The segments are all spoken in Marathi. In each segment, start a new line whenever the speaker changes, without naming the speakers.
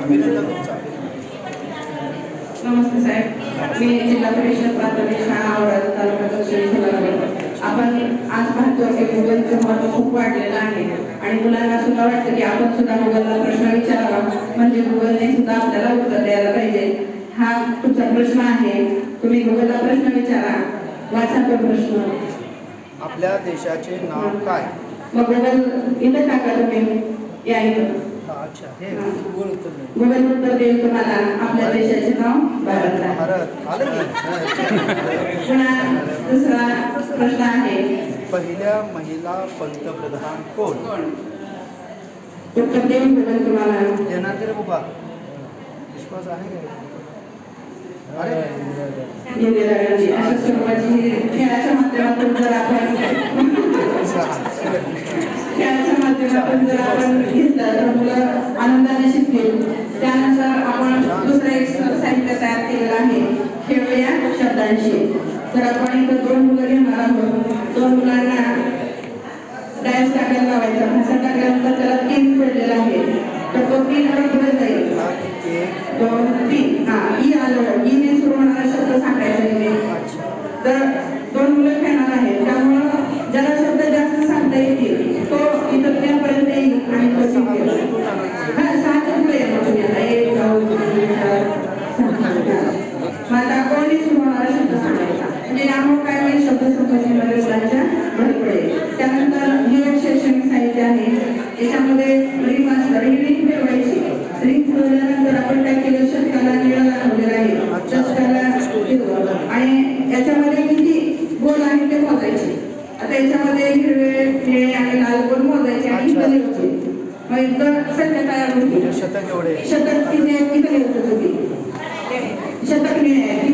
नमस्ते साहेब. मी जिल्हा परिषद प्राथमिक शाळा औरत तालुका दक्षिण सोलापूर. आपण आज पाहतो की गुगलचं महत्त्व खूप वाढलेलं आहे आणि मुलांना सुद्धा वाटतं की आपण सुद्धा गुगलला प्रश्न विचारावा. म्हणजे गुगलने सुद्धा आपल्याला उत्तर द्यायला पाहिजे. हा तुमचा प्रश्न आहे. तुम्ही गुगलला प्रश्न विचारा. वाचा तो प्रश्न.
आपल्या देशाचे नाव काय?
मग गुगल इथं टाका तुम्ही? या इथं. गुगल उत्तर देईल? तुम्हाला आपल्या देशाचे नाव भारत आहे.
भारत. आलं की?
पुन्हा दुसरा प्रश्न आहे.
पहिल्या महिला पंतप्रधान कोण?
उत्तर देऊन बघेल तुम्हाला.
देणार की रे बाबा. विश्वास आहे का? अरे
इंदिरा गांधी अशा स्वरूपाची ही खेळाच्या माध्यमातून जर आपण खेळाच्या माध्यमातून जर आपण घेतलं तर मुलं आनंदाने शिकतील त्यानंतर आपण दुसरं एक साहित्य तयार केलेलं आहे खेळूया शब्दांशी तर आपण इथं दोन मुलं घेणार आहोत. दोन मुलांना डायस टाकायला लावायचा. भाषा टाकल्यानंतर त्याला तीन पडलेला आहे तर तो तीन पुढे जाईल. दोन तीन. हा ई आलं. ईने सुरू होणारा शब्द सांगायचा तर दोन मुलं खेळणार आहेत त्यामुळं ज्याला शब्द जास्त सांगता येतील तो इथं त्यापर्यंत येईल आणि तो जिंकेल. हा सहाच्या पुढे या मग तुम्ही आता एक दोन तीन चार सहा मग आता कोणी सुरू होणारा शब्द सांगायचा. म्हणजे यामुळे काय होईल शब्द संपत्तीमध्ये मुलांच्या भर पडेल. त्यानंतर हे शैक्षणिक साहित्य आहे. याच्यामध्ये रिंग रिंग रिंग आपण काय केलं? निळं आहे. हिरवं. आणि याच्यामध्ये किती गोल आहे ते मोजायचे. आता याच्यामध्ये हिरवे निळे आणि लाल गोल मोजायचे आणि लिहायचे मग इथं तयार होती
म्हणजे शतक
किती किती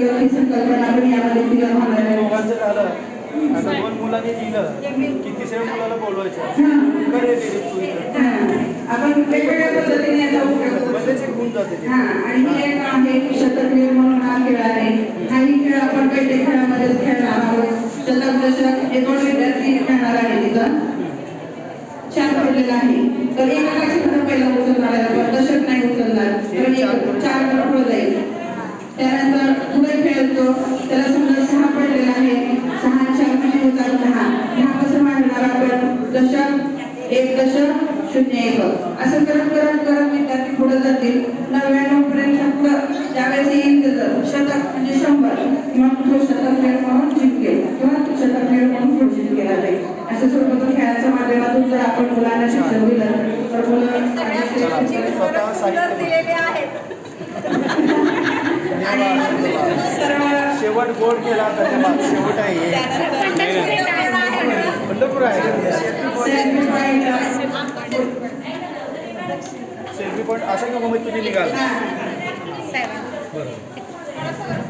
ही संकल्पना पण यामध्ये
झालं. मुलांनी दिलं. मुलाला बोलवायचं.
आपण वेगवेगळ्या पद्धतीने याचा उपयोग हा. आणि हे एक आहे म्हणून हा खेळ आहे हाही खेळ आपण काही खेळामध्येच खेळणार आहोत? शतक दशक हे दोन विद्यार्थी खेळणार आहे तिथं. चार पडलेला आहे. तर एकाची खरं पहिला उचलणार आहे. आपण दशक नाही उचलणार. एक चार पुढे जाईल. त्यानंतर खेळतो त्याला समजा सहा पडलेला आहे सहा चार किती होतात दहा दहा कसं मांडणार आपण. दशक एक दशक शून्य एक. असं करत करत करत विद्यार्थी पुढे जातील. नव्याण्णव पर्यंत पुढं ज्यावेळेस येईल त्याचं शतक म्हणजे शंभर. मग तो शतक खेळ म्हणून जिंकेल. किंवा तो शतक खेळ म्हणून घोषित केला जाईल. असं स्वरूपातून खेळाच्या माध्यमातून जर आपण मुलांना शिक्षण दिलं तर मुलं
दिलेले आहेत.
सर्व
शेवट गोड केला तर शेवट आहे. पंढरपूर आहे.
सेल्फी पॉईंट
असं का मग तुम्ही निघाल.
बरोबर